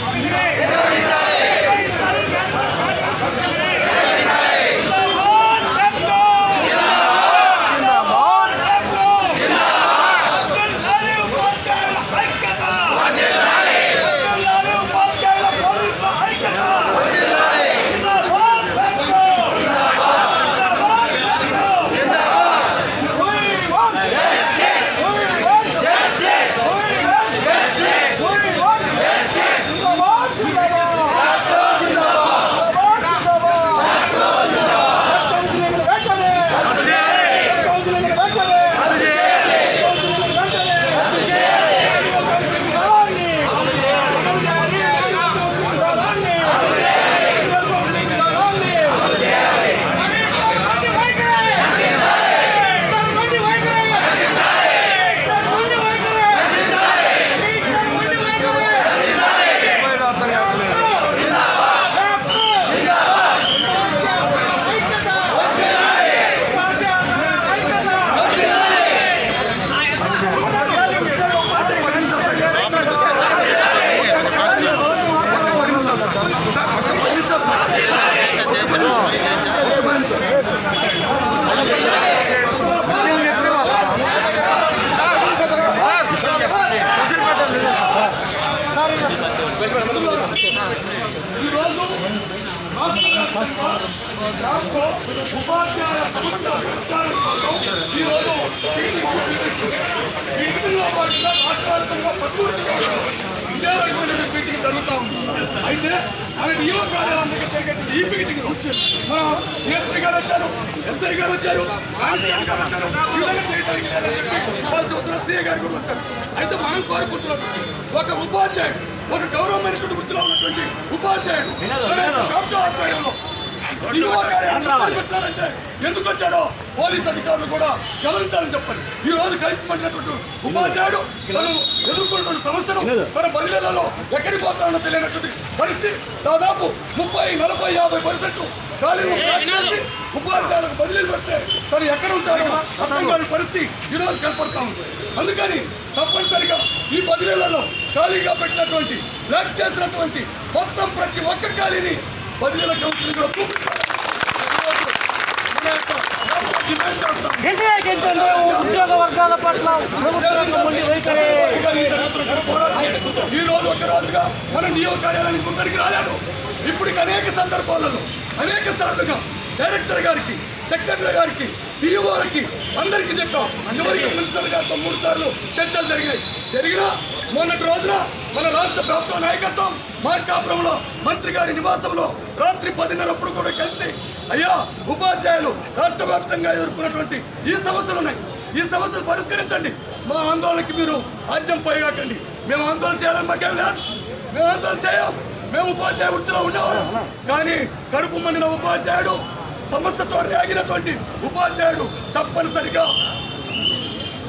Let's. రాష్ట్ర ఉపాధ్యాయ సమస్యల పరిష్కారం కోసం ఈరోజు ప్రకృతిగా ఇదే రకమైన మీటింగ్ జరుగుతూ ఉంది అయితే మన డిఓ కార్యాలయం దగ్గర జరిగే ఈ మీటింగ్ మన డిఎస్పీ గారు వచ్చారు ఎస్ఐ గారు వచ్చారు కానిస్టేబుల్ గారు వచ్చారు విధంగా చేయడానికి లేదని చెప్పి వాళ్ళు చూస్తున్న సీఏ గారు కూడా వచ్చారు అయితే మనం కోరుకుంటున్నాం ఒక ఉపాధ్యాయుడు ఒక గౌరవమైనటువంటి వృత్తిలో ఉన్నటువంటి ఉపాధ్యాయుడు షాప్ ఆధ్వర్యంలో కార్యాలయానికి ఎందుకు వచ్చాడో పోలీస్ అధికారులు కూడా గమనించాలని చెప్పారు ఈ రోజు కలిసిపడినటువంటి ఉపాధ్యాయుడు తను ఎదుర్కొన్నటువంటి సమస్యను తన బదిలీలలో ఎక్కడికి పోతాడో తెలియనటువంటి పరిస్థితి. దాదాపు ముప్పై నలభై యాభై పర్సెంట్ ఖాళీలు భర్తీ చేసి ఉపాధ్యాయులకు బదిలీలు పెడితే తను ఎక్కడ ఉంటాడో అర్థం కాని పరిస్థితి ఈ రోజు కనపడతా ఉంది. అందుకని తప్పనిసరిగా ఈ బదిలీలలో ఖాళీగా పెట్టినటువంటి బ్లాక్ చేసినటువంటి మొత్తం ప్రతి ఒక్క ఖాళీని బదిలీల కౌన్సిలింగ్లో చూపించాలి ఈరోజు మన యొక్క డిమాండ్ చేస్తాం. వ్యతిరేకించండి ఉద్యోగ వర్గాల పట్ల ఈ రోజు ఒక రోజుగా మనం నియోగ కార్యాలయానికి ముందరికి రాలేదు. ఇప్పటికి అనేక సందర్భాలలో అనేక సార్లుగా డైరెక్టర్ గారికి సెక్రటరీ గారికి డిఓలకి అందరికీ చెప్పాం. చివరికి మున్సిపల్ గారితో మూడు సార్లు చర్చలు జరిగాయి. జరిగినా మొన్నటి రోజున మన రాష్ట్ర ప్రభుత్వ నాయకత్వం మార్కాపురంలో మంత్రి గారి నివాసంలో రాత్రి పదిన్నరప్పుడు కూడా కలిసి అయ్యా ఉపాధ్యాయులు రాష్ట్ర వ్యాప్తంగా ఎదుర్కొన్నటువంటి ఈ సమస్యలు ఉన్నాయి. ఈ సమస్యలు పరిష్కరించండి. మా ఆందోళనకి మీరు ఆద్యం పోయగాకండి మేము ఆందోళన చేయాలని మాకేం లేదు. మేము ఆందోళన చేయం. మేము ఉపాధ్యాయ వృత్తిలో ఉండేవాళ్ళం. కానీ కడుపు మండిన ఉపాధ్యాయుడు సమస్యతో రేగినటువంటి ఉపాధ్యాయుడు తప్పనిసరిగా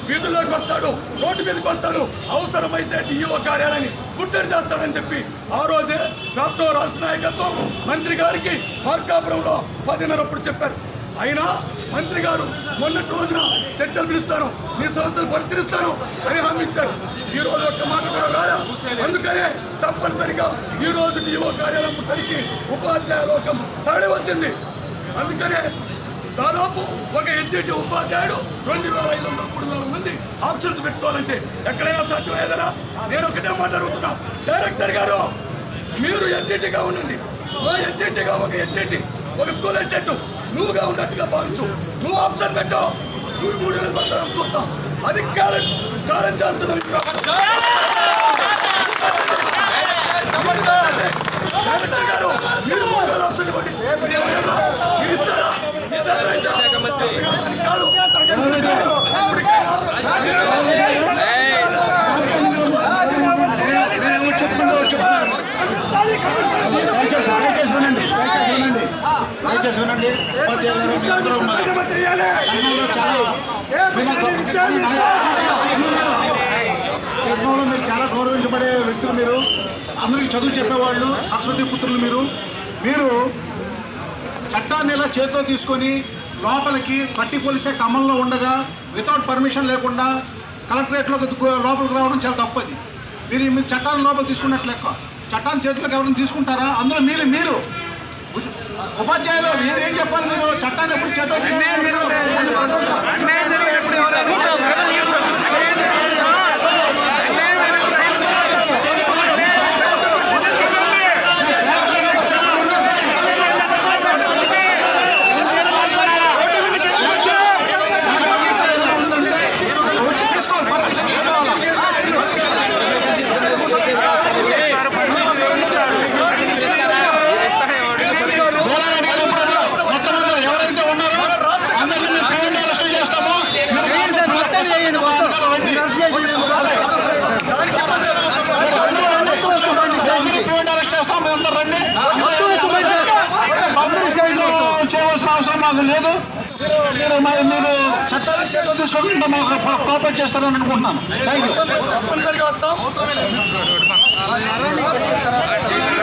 వీధుల్లోకి వస్తాడు రోడ్డు మీదకి వస్తాడు. అవసరమైతే డిఈఓ కార్యాలయాన్ని గుట్టడి చేస్తాడని చెప్పి ఆ రోజే డాక్టర్ రాష్ట్ర నాయకత్వం మంత్రి గారికి మార్కాపురంలో పదిన్నరప్పుడు చెప్పారు. అయినా మంత్రి గారు మొన్నటి రోజున చర్చలు పిలుస్తాను మీ సమస్యలు పరిష్కరిస్తాను అని హామీ ఇచ్చారు. ఈ రోజు ఒక్క మాట కూడా రాలా? అందుకనే తప్పనిసరిగా ఈ రోజు డిఓ కార్యాలయం ముట్టడికి ఉపాధ్యాయ లోకం తరలి వచ్చింది. అందుకనే దాదాపు ఒక హెచ్ఐటి ఉపాధ్యాయుడు రెండు వేల ఐదు వందల మూడు వేల మంది ఆప్షన్స్ పెట్టుకోవాలంటే ఎక్కడైనా సాధ్యమయ్యేదనా? నేను ఒకటే మాట అడుగుతున్నా. డైరెక్టర్ గారు మీరు హెచ్ఐటిగా ఉండండి. మా హెచ్ఐటిగా ఒక హెచ్ఐటి ఒక స్కూల్ అసిస్టెంట్. నువ్వుగా ఉన్నట్టుగా భావించు. నువ్వు ఆప్షన్ పెట్టు. నువ్వు మూడు వేలు పడతాను చూద్దాం. అది క్యారెట్ ఛాలెంజ్ చేస్తున్నాం డైరెక్టర్ గారు మీరు మూడు సంఘంలో చాలా మీరు చాలా గౌరవించబడే వ్యక్తులు మీరు అందరికీ చదువు చెప్పేవాళ్ళు సరస్వతి పుత్రులు మీరు మీరు చట్టాన్ని ఇలా చేతితో తీసుకొని లోపలికి పట్టి పోలీసే యాక్ట్ ఉండగా వితౌట్ పర్మిషన్ లేకుండా కలెక్టరేట్లో లోపలికి రావడం చాలా తప్పది మీరు మీరు చట్టాన్ని లోపల తీసుకున్నట్లు లెక్క. చట్టాన్ని చేతులకు ఎవరైనా తీసుకుంటారా? అందులో మీరు మీరు. ఉపాధ్యాయులు మీరు ఏం చెప్పాలి మీరు? చట్టాన్ని ఎప్పుడు చేత చేయవలసిన అవసరం మాకు లేదు. మీరు మరి చట్టాలు చేతులు మాకు కోఆపరేట్ చేస్తారని అనుకుంటున్నాను థ్యాంక్ యూ